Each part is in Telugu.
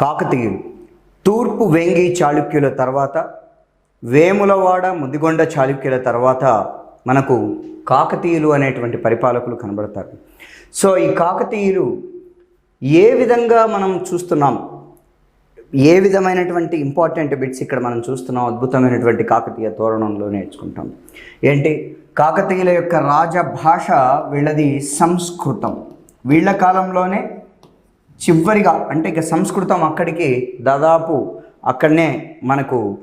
కాకతీయులు. తూర్పు వెంగి చాళుక్యుల తర్వాత వేములవాడ ముదిగొండ చాళుక్యుల తర్వాత మనకు కాకతీయులు అనేటువంటి పరిపాలకులు కనబడతారు. సో ఈ కాకతీయులు ఏ విధంగా మనం చూస్తున్నాం? ఏ విధమైనటువంటి ఇంపార్టెంట్ బిట్స్ ఇక్కడ మనం చూస్తున్నాం? అద్భుతమైనటువంటి కాకతీయ తోరణంలో నేర్చుకుంటాం. ఏంటి? కాకతీయుల యొక్క రాజభాష వీళ్ళది సంస్కృతం. వీళ్ళ కాలంలోనే చివరిగా అంటే ఇక సంస్కృతం అక్కడికి దాదాపు అక్కడనే మనకు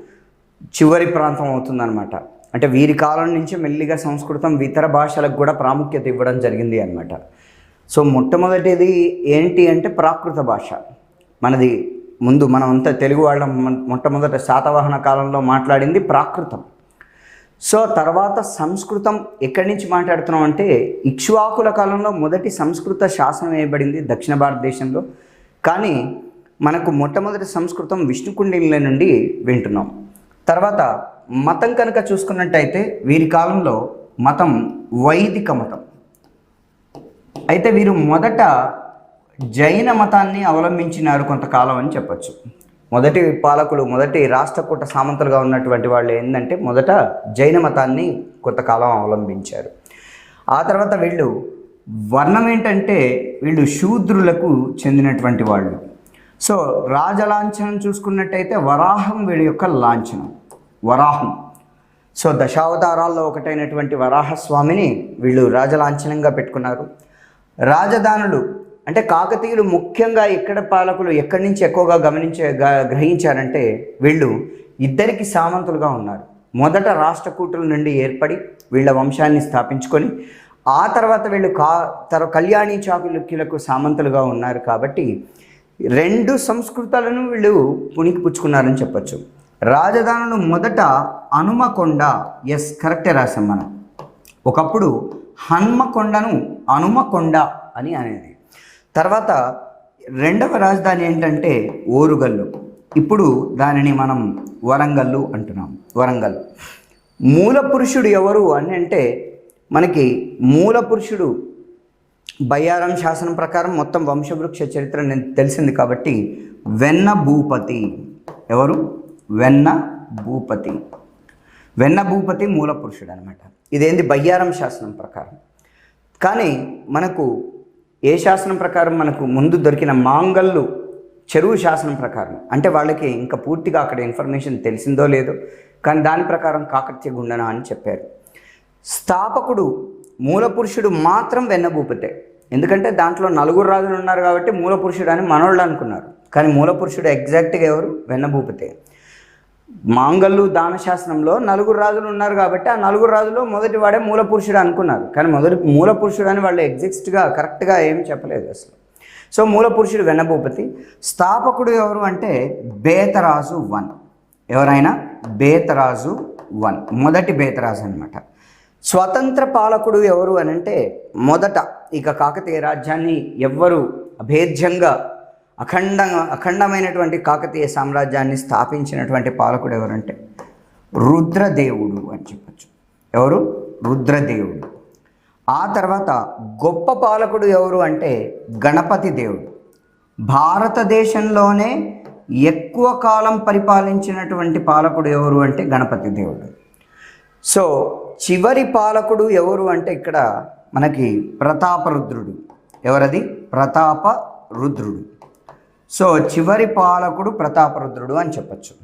చివరి ప్రాంతం అవుతుందన్నమాట. అంటే వీరి కాలం నుంచి మెల్లిగా సంస్కృతం ఇతర భాషలకు కూడా ప్రాముఖ్యత ఇవ్వడం జరిగింది అన్నమాట. సో మొట్టమొదటిది ఏంటి అంటే ప్రాకృత భాష. మనది ముందు మనం అంతా తెలుగు వాళ్ళం మొట్టమొదటి మొట్టమొదట శాతవాహన కాలంలో మాట్లాడింది ప్రాకృతం. సో తర్వాత సంస్కృతం ఎక్కడి నుంచి మాట్లాడుతున్నాం అంటే ఇక్ష్వాకుల కాలంలో మొదటి సంస్కృత శాసనం వేయబడింది దక్షిణ భారతదేశంలో. కానీ మనకు మొట్టమొదటి సంస్కృతం విష్ణుకుండిల నుండి వింటున్నాం. తర్వాత మతం కనుక చూసుకున్నట్టయితే వీరి కాలంలో మతం వైదిక మతం. అయితే వీరు మొదట జైన మతాన్ని అవలంబించినారు కొంతకాలం అని చెప్పొచ్చు. మొదటి పాలకులు మొదటి రాష్ట్రకూట సామంతులుగా ఉన్నటువంటి వాళ్ళు ఏంటంటే మొదట జైన మతాన్ని కొంతకాలం అవలంబించారు. ఆ తర్వాత వీళ్ళు వర్ణం ఏంటంటే వీళ్ళు శూద్రులకు చెందినటువంటి వాళ్ళు. సో రాజలాంఛనం చూసుకున్నట్టయితే వరాహం వీడి యొక్క లాంఛనం వరాహం. సో దశావతారాల్లో ఒకటైనటువంటి వరాహస్వామిని వీళ్ళు రాజలాంఛనంగా పెట్టుకున్నారు. రాజధానులు అంటే కాకతీయులు ముఖ్యంగా ఎక్కడ పాలకులు ఎక్కడి నుంచి ఎక్కువగా గమనించే గ- గ్రహించారంటే వీళ్ళు ఇద్దరికి సామంతులుగా ఉన్నారు. మొదట రాష్ట్రకూటుల నుండి ఏర్పడి వీళ్ళ వంశాన్ని స్థాపించుకొని ఆ తర్వాత వీళ్ళు కా తర కళ్యాణి చాకులకి సామంతులుగా ఉన్నారు కాబట్టి రెండు సంస్కృతాలను వీళ్ళు పుణికి పుచ్చుకున్నారని చెప్పొచ్చు. రాజధానులు మొదట హనుమకొండ ఎస్ కరెక్టే రాసాం మనం. ఒకప్పుడు హన్మకొండను హనుమకొండ అని అనేది తర్వాత రెండవ రాజధాని ఏంటంటే ఓరుగల్లు. ఇప్పుడు దానిని మనం వరంగల్లు అంటున్నాం. వరంగల్. మూల పురుషుడు ఎవరు అని అంటే మనకి మూల పురుషుడు బయ్యారం శాసనం ప్రకారం మొత్తం వంశవృక్ష చరిత్ర నేను తెలిసింది కాబట్టి వెన్న భూపతి. ఎవరు? వెన్న భూపతి. వెన్న భూపతి మూల పురుషుడు అనమాట ఇదేంది? బయ్యారం శాసనం ప్రకారం. కానీ మనకు ఏ శాసనం ప్రకారం మనకు ముందు దొరికిన మాంగళ్ళు చెరువు శాసనం ప్రకారం? అంటే వాళ్ళకి ఇంకా పూర్తిగా అక్కడ ఇన్ఫర్మేషన్ తెలిసిందో లేదో కానీ దాని ప్రకారం కాకత్య గుండన అని చెప్పారు. స్థాపకుడు మూల పురుషుడు మాత్రం వెన్నబూపితే ఎందుకంటే దాంట్లో నలుగురు రాజులు ఉన్నారు కాబట్టి మూల పురుషుడు అని మనోళ్ళు అనుకున్నారు. కానీ మూల పురుషుడు ఎగ్జాక్ట్గా ఎవరు? వెన్నబూపితే మాంగళ్ళు దానశాస్త్రంలో నలుగురు రాజులు ఉన్నారు కాబట్టి ఆ నలుగురు రాజులు మొదటి వాడే మూల పురుషుడు అనుకున్నారు. కానీ మొదటి మూల పురుషుడు అని వాళ్ళు ఎగ్జిస్ట్గా కరెక్ట్గా ఏం చెప్పలేదు అసలు. సో మూల పురుషుడు వెన్నభూపతి. స్థాపకుడు ఎవరు అంటే బేతరాజు వన్. ఎవరైనా? బేతరాజు వన్. మొదటి బేతరాజు అనమాట స్వతంత్ర పాలకుడు ఎవరు అని అంటే మొదట ఇక కాకతీయ రాజ్యాన్ని ఎవ్వరు అభేద్యంగా అఖండ అఖండమైనటువంటి కాకతీయ సామ్రాజ్యాన్ని స్థాపించినటువంటి పాలకుడు ఎవరంటే రుద్రదేవుడు అని చెప్పచ్చు. ఎవరు? రుద్రదేవుడు. ఆ తర్వాత గొప్ప పాలకుడు ఎవరు అంటే గణపతి దేవుడు. భారతదేశంలోనే ఎక్కువ కాలం పరిపాలించినటువంటి పాలకుడు ఎవరు అంటే గణపతి దేవుడు. సో చివరి పాలకుడు ఎవరు అంటే ఇక్కడ మనకి ప్రతాపరుద్రుడు. ఎవరది? ప్రతాప రుద్రుడు సో చివరి పాలకుడు ప్రతాపరుద్రుడు అని చెప్పచ్చు.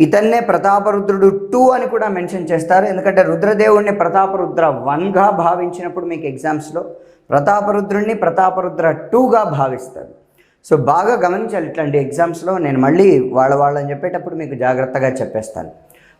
ఇతన్నే ప్రతాపరుద్రుడు టూ అని కూడా మెన్షన్ చేస్తారు. ఎందుకంటే రుద్రదేవుడిని ప్రతాపరుద్ర వన్గా భావించినప్పుడు మీకు ఎగ్జామ్స్లో ప్రతాపరుద్రుడిని ప్రతాపరుద్ర టూగా భావిస్తారు. సో బాగా గమనించాలి ఇట్లాంటి ఎగ్జామ్స్లో. నేను మళ్ళీ వాళ్ళ వాళ్ళని చెప్పేటప్పుడు మీకు జాగ్రత్తగా చెప్పేస్తాను.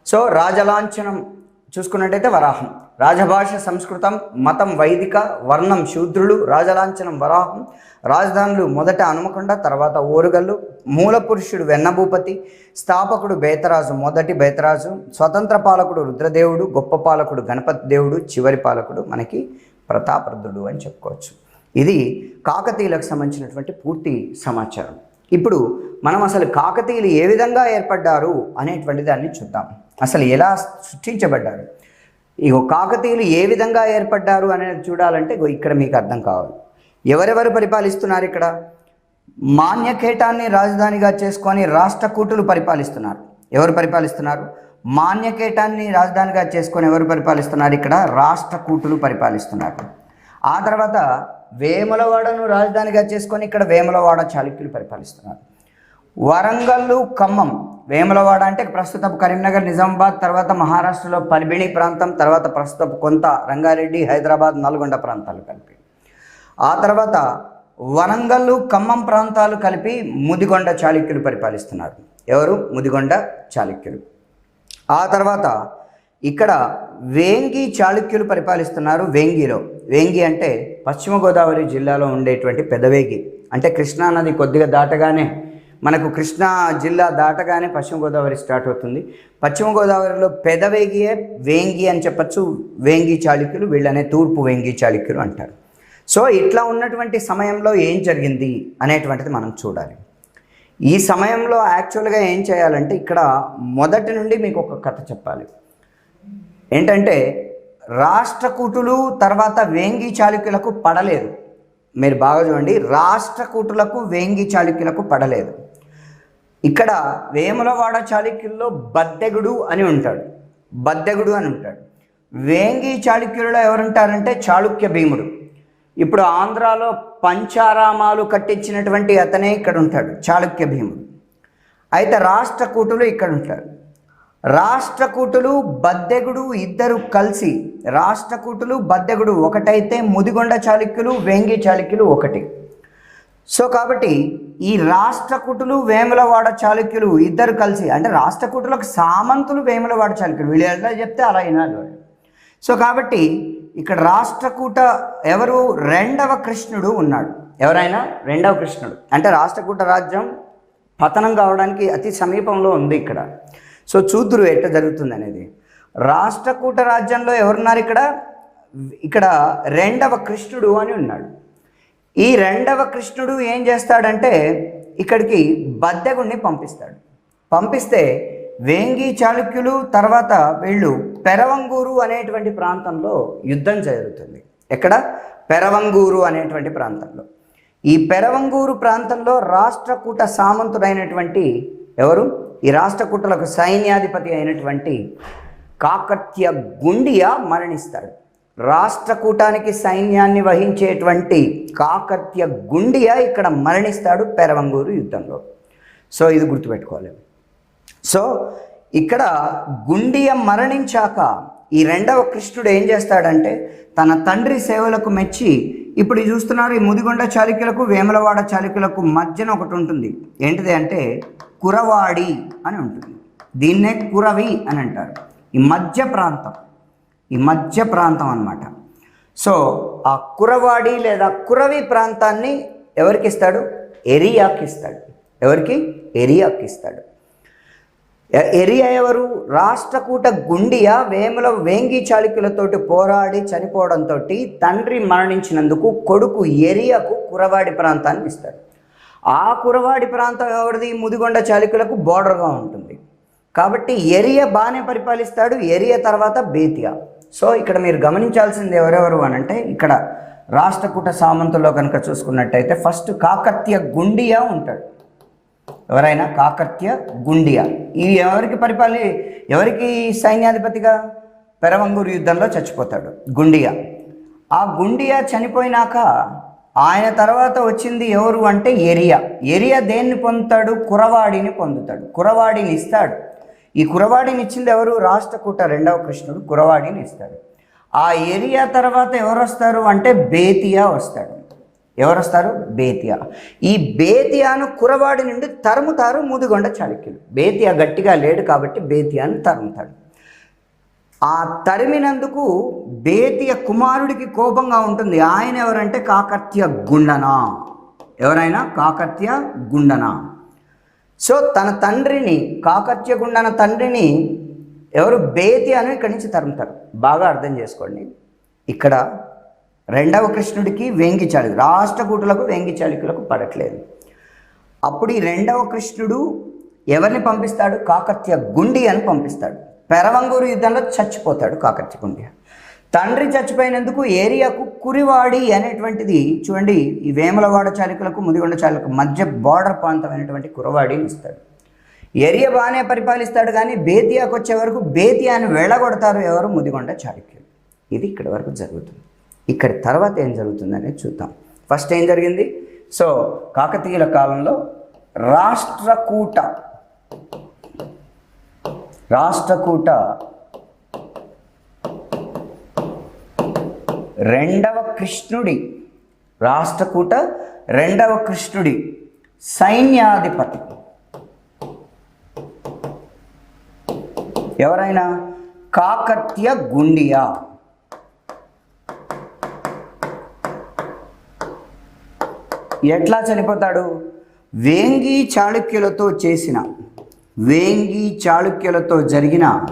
సో రాజలాంఛనం చూసుకున్నట్టయితే వరాహం. రాజభాష సంస్కృతం మతం వైదిక వర్ణం శూద్రులు రాజలాంఛనం వరాహం రాజధానులు మొదట హనుమకొండ తర్వాత ఓరుగల్లు మూల పురుషుడు వెన్నభూపతి స్థాపకుడు బేతరాజు మొదటి బేతరాజు స్వతంత్ర పాలకుడు రుద్రదేవుడు గొప్ప పాలకుడు గణపతి దేవుడు చివరి పాలకుడు మనకి ప్రతాపరుద్రుడు అని చెప్పుకోవచ్చు. ఇది కాకతీయులకు సంబంధించినటువంటి పూర్తి సమాచారం. ఇప్పుడు మనం అసలు కాకతీయులు ఏ విధంగా ఏర్పడ్డారు అనేటువంటి దాన్ని చూద్దాం. అసలు ఎలా సృష్టించబడ్డారు? ఇగో కాకతీయులు ఏ విధంగా ఏర్పడ్డారు అనేది చూడాలంటే ఇక్కడ మీకు అర్థం కావాలి. ఎవరెవరు పరిపాలిస్తున్నారు ఇక్కడ? మాన్యకేటాన్ని రాజధానిగా చేసుకొని రాష్ట్రకూటులు పరిపాలిస్తున్నారు. ఎవరు పరిపాలిస్తున్నారు? మాన్యకేటాన్ని రాజధానిగా చేసుకొని ఎవరు పరిపాలిస్తున్నారు ఇక్కడ? రాష్ట్రకూటులు పరిపాలిస్తున్నారు. ఆ తర్వాత వేములవాడను రాజధానిగా చేసుకొని ఇక్కడ వేములవాడ చాళుక్యులు పరిపాలిస్తున్నారు. వరంగల్లు ఖమ్మం వేములవాడ అంటే ప్రస్తుతం కరీంనగర్ నిజామాబాద్ తర్వాత మహారాష్ట్రలో పల్బిణి ప్రాంతం తర్వాత ప్రస్తుతం కొంత రంగారెడ్డి హైదరాబాద్ నల్గొండ ప్రాంతాలు కలిపి. ఆ తర్వాత వరంగల్ ఖమ్మం ప్రాంతాలు కలిపి ముదిగొండ చాళుక్యులు పరిపాలిస్తున్నారు. ఎవరు? ముదిగొండ చాళుక్యులు. ఆ తర్వాత ఇక్కడ వేంగి చాళుక్యులు పరిపాలిస్తున్నారు వేంగిలో. వేంగి అంటే పశ్చిమ గోదావరి జిల్లాలో ఉండేటువంటి పెదవేగి. అంటే కృష్ణానది కొద్దిగా దాటగానే మనకు కృష్ణా జిల్లా దాటగానే పశ్చిమ గోదావరి స్టార్ట్ అవుతుంది. పశ్చిమ గోదావరిలో పెదవేగియే వేంగి అని చెప్పచ్చు. వేంగి చాళుక్యులు వీళ్ళనే తూర్పు వేంగి చాళుక్యులు అంటారు. సో ఇట్లా ఉన్నటువంటి సమయంలో ఏం జరిగింది అనేటువంటిది మనం చూడాలి. ఈ సమయంలో యాక్చువల్గా ఏం చేయాలంటే ఇక్కడ మొదటి నుండి మీకు ఒక కథ చెప్పాలి. ఏంటంటే రాష్ట్రకూటులు తర్వాత వేంగి చాళుక్యులకు పడలేదు. మీరు బాగా చూడండి. రాష్ట్రకూటులకు వేంగి చాళుక్యులకు పడలేదు. ఇక్కడ వేములవాడ చాళుక్యుల్లో బద్దెగుడు అని ఉంటాడు. బద్దెగుడు అని ఉంటాడు. వేంగి చాళుక్యులలో ఎవరుంటారంటే చాళుక్య భీముడు. ఇప్పుడు ఆంధ్రాలో పంచారామాలు కట్టించినటువంటి అతనే ఇక్కడ ఉంటాడు చాళుక్య భీముడు. అయితే రాష్ట్రకూటులు ఇక్కడ ఉంటారు. రాష్ట్రకూటులు బద్దెగుడు ఇద్దరు కలిసి రాష్ట్రకూటులు బద్దెగుడు ఒకటైతే ముదిగొండ చాళుక్యులు వేంగి చాళుక్యులు ఒకటి. సో కాబట్టి ఈ రాష్ట్రకూటులు వేములవాడ చాళుక్యులు ఇద్దరు కలిసి అంటే రాష్ట్రకూటులకు సామంతులు వేములవాడ చాళుక్యులు. వీళ్ళు ఎలా చెప్తే అలా వినాలి వాళ్ళు. సో కాబట్టి ఇక్కడ రాష్ట్రకూట ఎవరు? రెండవ కృష్ణుడు ఉన్నాడు. ఎవరైనా? రెండవ కృష్ణుడు. అంటే రాష్ట్రకూట రాజ్యం పతనం కావడానికి అతి సమీపంలో ఉంది ఇక్కడ. సో చూద్దురు ఎట్ట జరుగుతుంది అనేది. రాష్ట్రకూట రాజ్యంలో ఎవరున్నారు ఇక్కడ? ఇక్కడ రెండవ కృష్ణుడు అని ఉన్నాడు. ఈ రెండవ కృష్ణుడు ఏం చేస్తాడంటే ఇక్కడికి బద్దెగుణ్ణి పంపిస్తాడు. పంపిస్తే వేంగి చాళుక్యులు తర్వాత వీళ్ళు పెరవంగూరు అనేటువంటి ప్రాంతంలో యుద్ధం జరుగుతుంది. ఎక్కడ? పెరవంగూరు అనేటువంటి ప్రాంతంలో. ఈ పెరవంగూరు ప్రాంతంలో రాష్ట్రకూట సామంతుడైనటువంటి ఎవరు? ఈ రాష్ట్రకూటలకు సైన్యాధిపతి అయినటువంటి కాకత్య గుండియా మరణిస్తాడు. రాష్ట్రకూటానికి సైన్యాన్ని వహించేటువంటి కాకత్య గుండియ ఇక్కడ మరణిస్తాడు పెరవంగూరు యుద్ధంలో. సో ఇది గుర్తుపెట్టుకోవాలి. సో ఇక్కడ గుండియ మరణించాక ఈ రెండవ కృష్ణుడు ఏం చేస్తాడంటే తన తండ్రి సేవలకు మెచ్చి ఇప్పుడు చూస్తున్నారు ఈ ముదిగొండ చాళుక్యులకు వేములవాడ చాళుక్యులకు మధ్యన ఒకటి ఉంటుంది. ఏంటిది అంటే కురవాడి అని ఉంటుంది. దీన్నే కురవి అని అంటారు. ఈ మధ్య ప్రాంతం. ఈ మధ్య ప్రాంతం అన్నమాట. సో ఆ కురవాడి లేదా కురవి ప్రాంతాన్ని ఎవరికి ఇస్తాడు? ఎరియాకి ఇస్తాడు. ఎవరికి? ఎరియాకి ఇస్తాడు. ఎరియా ఎవరు? రాష్ట్రకూట గుండియా వేముల వేంగి చాళుక్యులతోటి పోరాడి చనిపోవడంతో తండ్రి మరణించినందుకు కొడుకు ఎరియాకు కురవాడి ప్రాంతాన్ని ఇస్తాడు. ఆ కురవాడి ప్రాంతం ఎవరిది? ముదిగొండ చాళుక్యులకు బోర్డర్గా ఉంటుంది. కాబట్టి ఎరియ బాగానే పరిపాలిస్తాడు. ఎరియ తర్వాత బేతియా. సో ఇక్కడ మీరు గమనించాల్సింది ఎవరెవరు అని అంటే ఇక్కడ రాష్ట్రకూట సామంతుల్లో కనుక చూసుకున్నట్టయితే ఫస్ట్ కాకత్య గుండియా ఉంటాడు. ఎవరైనా కాకత్య గుండియా. ఇవి ఎవరికి పరిపాలి? ఎవరికి సైన్యాధిపతిగా? పెరవంగూరు యుద్ధంలో చచ్చిపోతాడు గుండియా. ఆ గుండియా చనిపోయినాక ఆయన తర్వాత వచ్చింది ఎవరు అంటే ఎరియా ఎరియా దేన్ని పొందుతాడు? కురవాడిని పొందుతాడు. కురవాడిని ఇస్తాడు. ఈ కురవాడిని ఇచ్చింది ఎవరు? రాష్ట్రకూట రెండవ కృష్ణుడు కురవాడిని ఇస్తాడు. ఆ ఏరియా తర్వాత ఎవరు వస్తారు అంటే బేతియా వస్తాడు. ఎవరు వస్తారు బేతియా. ఈ బేతియాను కురవాడి నుండి తరుముతారు ముదిగొండ చాళుక్యులు. బేతియా గట్టిగా లేడు కాబట్టి బేతియాను తరుముతాడు. ఆ తరిమినందుకు బేతియ కుమారుడికి కోపంగా ఉంటుంది. ఆయన ఎవరంటే కాకత్య గుండన. ఎవరైనా? కాకత్య గుండన. సో తన తండ్రిని కాకర్చకుండా గుండన తండ్రిని ఎవరు బేతి అని ఇక్కడి నుంచి తరుముతారు. బాగా అర్థం చేసుకోండి. ఇక్కడ రెండవ కృష్ణుడికి వేంగి చాళుకు రాష్ట్రకూటులకు వేంగి చాళుకులకు పడట్లేదు. అప్పుడు ఈ రెండవ కృష్ణుడు ఎవరిని పంపిస్తాడు? కాకత్య గుండి అని పంపిస్తాడు. పెరవంగూరు యుద్ధంలో చచ్చిపోతాడు కాకత్య గుండి. తండ్రి చచ్చిపోయినందుకు ఏరియాకు కురివాడి అనేటువంటిది చూడండి ఈ వేములవాడ చాళుక్యులకు ముదిగొండ చాలికలకు మధ్య బార్డర్ ప్రాంతమైనటువంటి కురవాడిని ఇస్తాడు. ఏరియా బాగానే పరిపాలిస్తాడు కానీ బేతియాకు వచ్చే వరకు బేతియాని వెళ్ళగొడతారు ఎవరు? ముదిగొండ చాళుక్యులు. ఇది ఇక్కడి వరకు జరుగుతుంది. ఇక్కడ తర్వాత ఏం జరుగుతుందనేది చూద్దాం. ఫస్ట్ ఏం జరిగింది? సో కాకతీయుల కాలంలో రాష్ట్రకూట రాష్ట్రకూట రెండవ కృష్ణుడి రాష్ట్రకూట రెండవ కృష్ణుడి సైన్యాధిపతి. ఎవరైనా? కాకత్య గుండియా. ఎట్లా చనిపోతాడు? వేంగి చాళుక్యులతో చేసిన వేంగి చాళుక్యులతో జరిగిన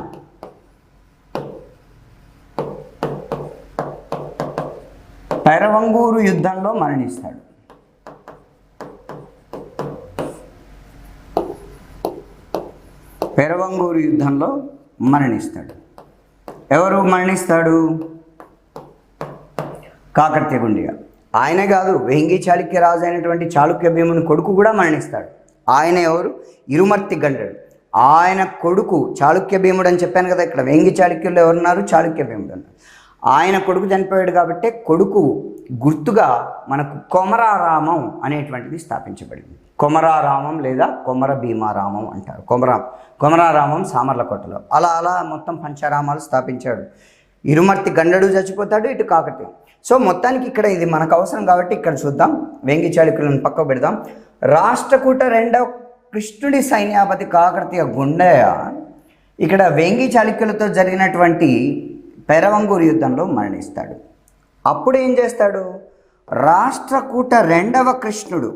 పెరవంగూరు యుద్ధంలో మరణిస్తాడు. పెరవంగూరు యుద్ధంలో మరణిస్తాడు. ఎవరు మరణిస్తాడు? కాకర్త్యగుండిగా ఆయనే కాదు వెంగి చాళుక్య రాజు అయినటువంటి చాళుక్య భీముని కొడుకు కూడా మరణిస్తాడు. ఆయన ఎవరు? ఇరుమర్తి గండడు ఆయన కొడుకు చాళుక్య భీముడు అని చెప్పాను కదా ఇక్కడ వెంగి చాళుక్యులు ఎవరున్నారు? చాళుక్య భీముడు అన్నారు. ఆయన కొడుకు చనిపోయాడు కాబట్టి కొడుకు గుర్తుగా మనకు కొమరారామం అనేటువంటిది స్థాపించబడింది. కొమరారామం లేదా కొమర భీమారామం అంటారు. కొమరా కొమరారామం సామర్లకోటలో. అలా అలా మొత్తం పంచారామాలు స్థాపించాడు. ఇరుమర్తి గండడు చచ్చిపోతాడు ఇటు కాకటి. సో మొత్తానికి ఇక్కడ ఇది మనకు అవసరం కాబట్టి ఇక్కడ చూద్దాం. వేంగి చాళుక్యులను పక్కకు పెడదాం. రాష్ట్రకూట రెండవ కృష్ణుడి సైన్యాపతి కాకర్తీయ గుండయ్య ఇక్కడ వేంగి చాళుక్యులతో జరిగినటువంటి పెరవంగూరు యుద్ధంలో మరణిస్తాడు. అప్పుడు ఏం చేస్తాడు? రాష్ట్రకూట రెండవ కృష్ణుడు.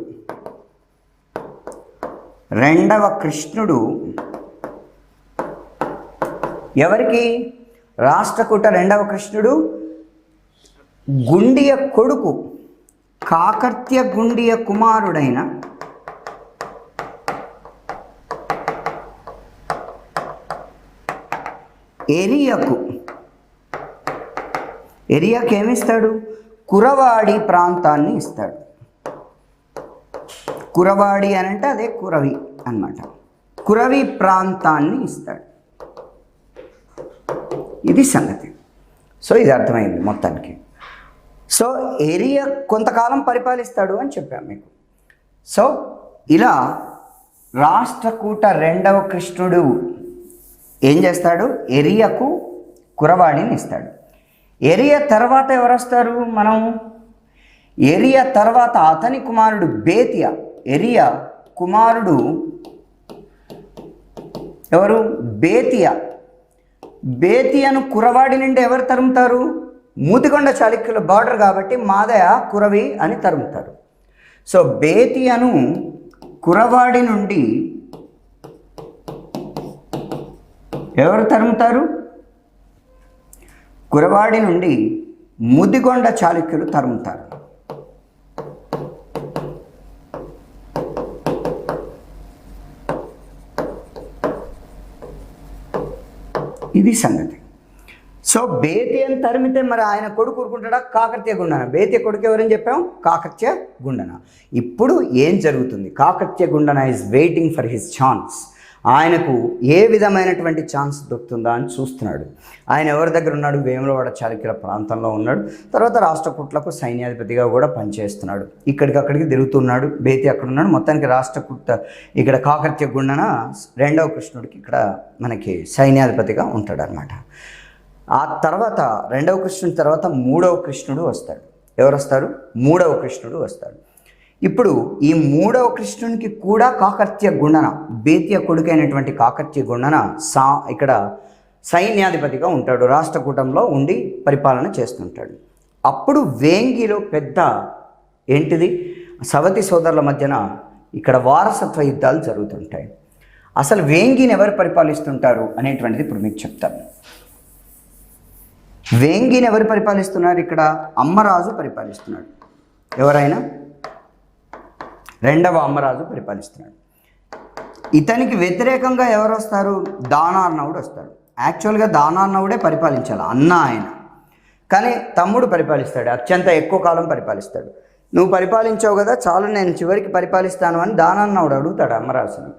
రెండవ కృష్ణుడు ఎవరికి? రాష్ట్రకూట రెండవ కృష్ణుడు గుండియ కొడుకు కాకర్త్య గుండియ కుమారుడైన ఎరియకు ఏరియాకి ఏమిస్తాడు? కురవాడి ప్రాంతాన్ని ఇస్తాడు. కురవాడి అని అంటే అదే కురవి అన్నమాట. కురవి ప్రాంతాన్ని ఇస్తాడు. ఇది సంగతి. సో ఇది అర్థమైంది మొత్తానికి. సో ఏరియా కొంతకాలం పరిపాలిస్తాడు అని చెప్పాను మీకు. సో ఇలా రాష్ట్రకూట రెండవ కృష్ణుడు ఏం చేస్తాడు? ఎరియాకు కురవాడిని ఇస్తాడు. ఎరియ తర్వాత ఎవరు వస్తారు మనం? ఎరియ తర్వాత అతని కుమారుడు బేతియ. ఎరియ కుమారుడు ఎవరు? బేతియ. బేతియను కురవాడి నుండి ఎవరు తరుముతారు? మూతికొండ చాళుక్యుల బార్డర్ కాబట్టి మాదయ కురవి అని తరుముతారు. సో బేతియను కురవాడి నుండి ఎవరు తరుముతారు? కురవాడి నుండి ముదిగొండ చాళుక్యులు తరుముతారు. ఇది సంగతి. సో బేతి అని తరిమితే మరి ఆయన కొడుకు ఊరుకుంటాడా? కాకత్య గుండన. బేతి కొడుకు ఎవరని చెప్పాం? కాకత్య గుండన. ఇప్పుడు ఏం జరుగుతుంది? Kakatiya Gundana is waiting for his chance ఆయనకు ఏ విధమైనటువంటి ఛాన్స్ దొరుకుతుందా అని చూస్తున్నాడు. ఆయన ఎవరి దగ్గర ఉన్నాడు? వేములవాడ చాళుక్యుల ప్రాంతంలో ఉన్నాడు. తర్వాత రాష్ట్రకూట్లకు సైన్యాధిపతిగా కూడా పనిచేస్తున్నాడు. ఇక్కడికి అక్కడికి తిరుగుతున్నాడు. బేతి అక్కడ ఉన్నాడు. మొత్తానికి రాష్ట్రకూట ఇక్కడ కాకర్త్య గుండన రెండవ కృష్ణుడికి ఇక్కడ మనకి సైన్యాధిపతిగా ఉంటాడనమాట ఆ తర్వాత రెండవ కృష్ణుడి తర్వాత మూడవ కృష్ణుడు వస్తాడు. ఎవరు వస్తారు? మూడవ కృష్ణుడు వస్తాడు. ఇప్పుడు ఈ మూడవ కృష్ణునికి కూడా కాకర్త్య గుణన బేత్య కొడుకైనటువంటి కాకర్త్య గుణన సా ఇక్కడ సైన్యాధిపతిగా ఉంటాడు రాష్ట్రకూటంలో ఉండి పరిపాలన చేస్తుంటాడు. అప్పుడు వేంగిలో పెద్ద ఏంటిది? సవతి సోదరుల మధ్యన ఇక్కడ వారసత్వ యుద్ధాలు జరుగుతుంటాయి. అసలు వేంగిని ఎవరు పరిపాలిస్తుంటారు అనేటువంటిది ఇప్పుడు మీకు చెప్తాను. వేంగిని ఎవరు పరిపాలిస్తున్నారు ఇక్కడ? అమ్మరాజు పరిపాలిస్తున్నాడు. ఎవరైనా? రెండవ అమ్మరాజు పరిపాలిస్తున్నాడు. ఇతనికి వ్యతిరేకంగా ఎవరు వస్తారు దానార్ణవుడు వస్తాడు. యాక్చువల్గా దానార్ణవుడే పరిపాలించాలి అన్న ఆయన. కానీ తమ్ముడు పరిపాలిస్తాడు అత్యంత ఎక్కువ కాలం పరిపాలిస్తాడు. నువ్వు పరిపాలించావు కదా చాలు నేను చివరికి పరిపాలిస్తాను అని దానన్నవుడు అడుగుతాడు అమ్మరాజుని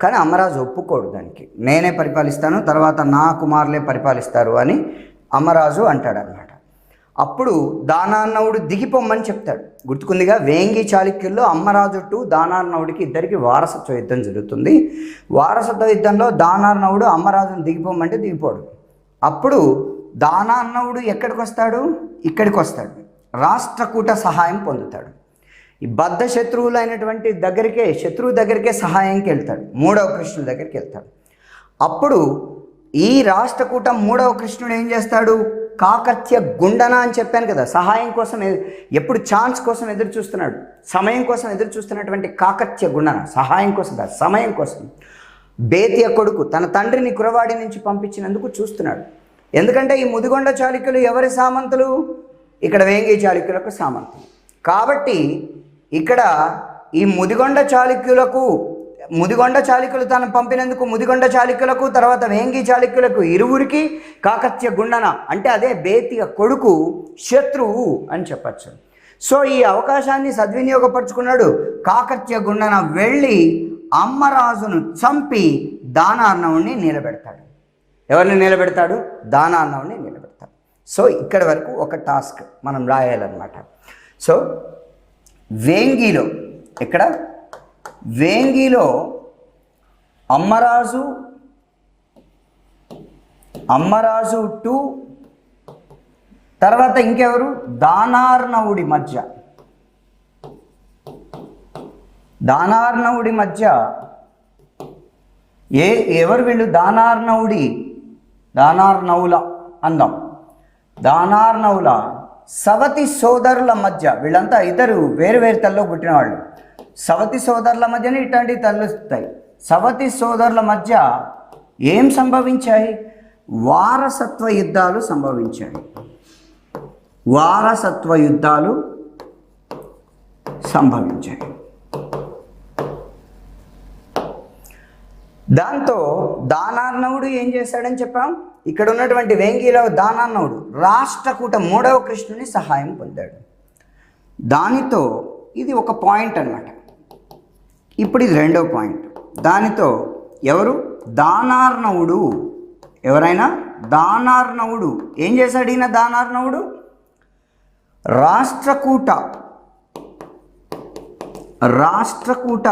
కానీ అమ్మరాజు ఒప్పుకోడు దానికి. నేనే పరిపాలిస్తాను తర్వాత నా కుమారులే పరిపాలిస్తారు అని అమ్మరాజు అంటాడు అనమాట అప్పుడు దానాన్నవుడు దిగిపోమ్మని చెప్తాడు. గుర్తుకుందిగా వేంగి చాళుక్యుల్లో అమ్మరాజు టు దానార్నవుడికి ఇద్దరికి వారసత్వ యుద్ధం జరుగుతుంది. వారసత్వ యుద్ధంలో దానార్నవుడు అమ్మరాజును దిగిపోమంటే దిగిపోడు. అప్పుడు దానాన్నవుడు ఎక్కడికి వస్తాడు ఇక్కడికి వస్తాడు రాష్ట్రకూట సహాయం పొందుతాడు. ఈ బద్ధ శత్రువులు అయినటువంటి దగ్గరికే శత్రువు దగ్గరికే సహాయంకి వెళ్తాడు మూడవ కృష్ణుడి దగ్గరికి వెళ్తాడు. అప్పుడు ఈ రాష్ట్రకూటం మూడవ కృష్ణుడు ఏం చేస్తాడు? కాకత్య గుండన అని చెప్పాను కదా. సహాయం కోసం ఎప్పుడు ఛాన్స్ కోసం ఎదురు చూస్తున్నాడు. సమయం కోసం ఎదురు చూస్తున్నటువంటి కాకత్య గుండన. సహాయం కోసం కాదు సమయం కోసం. బేతియ కొడుకు తన తండ్రిని కురవాడి నుంచి పంపించినందుకు చూస్తున్నాడు. ఎందుకంటే ఈ ముదిగొండ చాళుక్యులు ఎవరి సామంతులు? ఇక్కడ వేంగి చాళుక్యులకు సామంతులు. కాబట్టి ఇక్కడ ఈ ముదిగొండ చాళుక్యులకు ముదిగొండ చాళుక్యులు తను పంపినందుకు ముదిగొండ చాళుక్యులకు తర్వాత వేంగి చాళుక్యులకు ఇరువురికి కాకత్య గుండన అంటే అదే బేతియ కొడుకు శత్రువు అని చెప్పచ్చు. సో ఈ అవకాశాన్ని సద్వినియోగపరుచుకున్నాడు కాకత్య గుండన వెళ్ళి అమ్మరాజును చంపి దానార్ణవుని నిలబెడతాడు. ఎవరిని నిలబెడతాడు? దానార్ణవుని నిలబెడతాడు. సో ఇక్కడ వరకు ఒక టాస్క్ మనం రాయాలన్నమాట. సో వేంగిలో ఇక్కడ వేంగిలో అమ్మరాజు అమ్మరాజు టు తర్వాత ఇంకెవరు? దానార్ణవుడి మధ్య. దానార్ణవుడి మధ్య ఏ ఎవరు వీళ్ళు? దానార్ణవుడి దానార్ణవుల అందాం. దానార్ణవుల సవతి సోదరుల మధ్య వీళ్ళంతా ఇద్దరు వేరు వేరు తల్లో పుట్టిన వాళ్ళు సవతి సోదరుల మధ్యనే ఇట్లాంటివి తలుస్తాయి సవతి సోదరుల మధ్య ఏం సంభవించాయి? వారసత్వ యుద్ధాలు సంభవించాయి. వారసత్వ యుద్ధాలు సంభవించాయి. దాంతో దానార్ణవుడు ఏం చేశాడని చెప్పాం? ఇక్కడ ఉన్నటువంటి వేంగిలో దానార్ణవుడు రాష్ట్రకూట మూడవ కృష్ణుని సహాయం పొందాడు. దానితో ఇది ఒక పాయింట్ అన్నమాట. ఇప్పుడు ఇది రెండవ పాయింట్. దానితో ఎవరు? దానార్ణవుడు ఎవరైనా? దానార్ణవుడు ఏం చేశాడు ఈయన దానార్ణవుడు రాష్ట్రకూట. రాష్ట్రకూట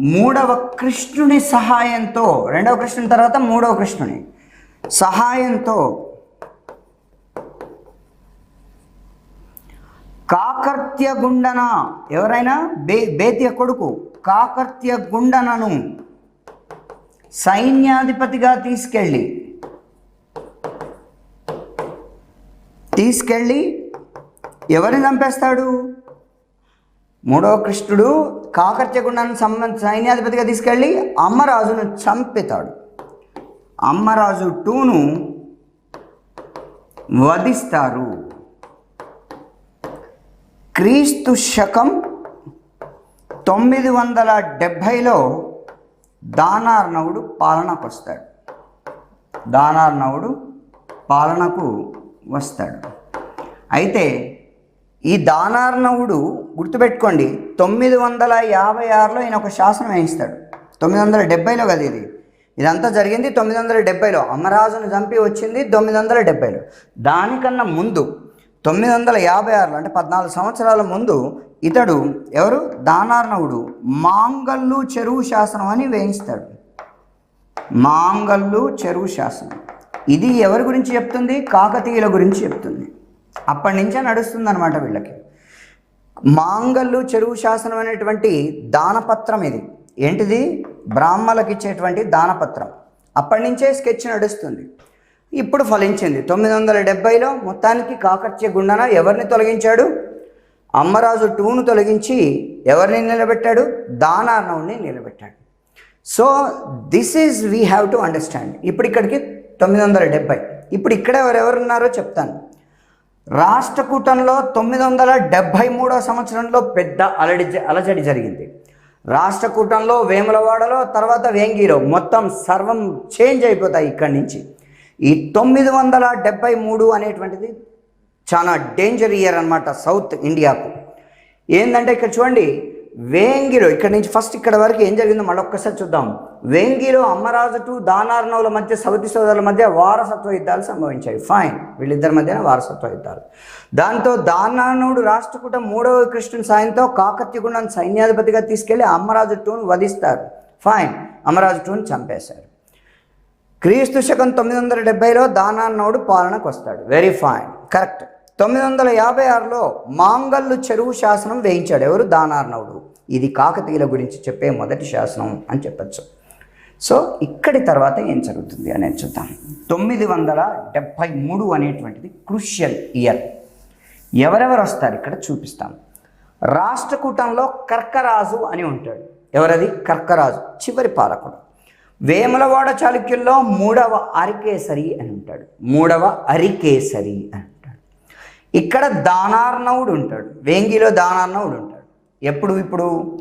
మూడవ కృష్ణుని సహాయంతో రెండవ కృష్ణుని తర్వాత మూడవ కృష్ణుని సహాయంతో కాకర్త్య గుండన ఎవరైనా? బే బేతియ కొడుకు. కాకర్త్య గుండనను సైన్యాధిపతిగా తీసుకెళ్ళి తీసుకెళ్ళి ఎవరిని చంపేస్తాడు? మూడవ కృష్ణుడు కాకర్త్యగుండాన్ని సంబంధ సైన్యాధిపతిగా తీసుకెళ్ళి అమ్మరాజును చంపుతాడు. అమ్మరాజు టూను వధిస్తారు. క్రీస్తు శకం తొమ్మిది వందల డెబ్భైలో దానార్ణవుడు పాలనకు వస్తాడు దానార్ణవుడు పాలనకు వస్తాడు. అయితే ఈ దానార్ణవుడు గుర్తుపెట్టుకోండి తొమ్మిది వందల యాభై ఆరులో ఈయన ఒక శాసనం వేయిస్తాడు. తొమ్మిది వందల డెబ్బైలో కదా ఇది? ఇదంతా జరిగింది తొమ్మిది వందల డెబ్బైలో అమరాజును చంపి వచ్చింది తొమ్మిది వందల డెబ్బైలో దానికన్నా ముందు తొమ్మిది వందల యాభై ఆరులో అంటే పద్నాలుగు సంవత్సరాల ముందు ఇతడు ఎవరు? దానార్ణవుడు మాంగల్లు చెరువు శాసనం అని వేయిస్తాడు. మాంగల్లు చెరువు శాసనం. ఇది ఎవరి గురించి చెప్తుంది? కాకతీయుల గురించి చెప్తుంది. అప్పటి నుంచే నడుస్తుంది అనమాట వీళ్ళకి. మాంగల్లు చెరువు శాసనం అనేటువంటి దానపత్రం ఇది. ఏంటిది? బ్రాహ్మలకు ఇచ్చేటువంటి దానపత్రం. అప్పటి నుంచే స్కెచ్ నడుస్తుంది. ఇప్పుడు ఫలించింది. తొమ్మిది వందల డెబ్బైలో మొత్తానికి కాకర్త్య గుండన ఎవరిని తొలగించాడు? అమ్మరాజు టూను తొలగించి ఎవరిని నిలబెట్టాడు? దానార్ణవుని నిలబెట్టాడు. So this is we have to understand ఇప్పుడు ఇక్కడికి తొమ్మిది వందల డెబ్బై ఇప్పుడు ఇక్కడ ఎవరెవరున్నారో చెప్తాను. రాష్ట్రకూటంలో తొమ్మిది వందల డెబ్భై మూడో సంవత్సరంలో పెద్ద అలడి అలజడి జరిగింది. రాష్ట్రకూటంలో వేములవాడలో తర్వాత వేంగిలో మొత్తం సర్వం చేంజ్ అయిపోతాయి ఇక్కడి నుంచి. ఈ తొమ్మిది వందల డెబ్భై మూడు అనేటువంటిది చాలా డేంజర్ ఇయర్ అనమాట సౌత్ ఇండియాకు. ఏంటంటే ఇక్కడ చూడండి వేంగిలో ఇక్కడ నుంచి ఫస్ట్ ఇక్కడ వరకు ఏం జరిగిందో మళ్ళొక్కసారి చూద్దాం. వేంగిలో అమ్మరాజు టు దానార్నవుల మధ్య సవతి సోదరుల మధ్య వారసత్వ యుద్ధాలు సంభవించాయి. ఫైన్ వీళ్ళిద్దరి మధ్యన వారసత్వ యుద్ధాలు. దాంతో దానార్ణవుడు రాష్ట్రకూట మూడవ కృష్ణుని సాయంతో కాకత్యగుండాన్ని సైన్యాధిపతిగా తీసుకెళ్ళి అమ్మరాజు టూను వధిస్తారు. ఫైన్ అమరాజు టూను చంపేశారు. క్రీస్తు శకం తొమ్మిది వందల డెబ్బైలో దానాన్నోడు పాలనకు వస్తాడు వెరీ ఫైన్ కరెక్ట్ తొమ్మిది వందల యాభై ఆరులో మాంగళ్ళు చెరువు శాసనం వేయించాడు. ఎవరు? దానార్నవుడు. ఇది కాకతీయుల గురించి చెప్పే మొదటి శాసనం అని చెప్పచ్చు. సో ఇక్కడి తర్వాత ఏం జరుగుతుంది అనేది చూద్దాం. తొమ్మిది వందల డెబ్భై మూడు అనేటువంటిది క్రూషియల్ ఇయర్. ఎవరెవరు వస్తారు? ఇక్కడ చూపిస్తాం. రాష్ట్రకూటంలో కర్కరాజు అని ఉంటాడు. ఎవరది? కర్కరాజు. చివరి పాలకుడు. వేములవాడ చాళుక్యుల్లో మూడవ అరికేసరి అని ఉంటాడు. మూడవ అరికేసరి అని ఉంటాడు. ఇక్కడ దానార్ణవుడు ఉంటాడు. వేంగిలో దానార్ణవుడు ఉంటాడు. ఎప్పుడు ఇప్పుడు?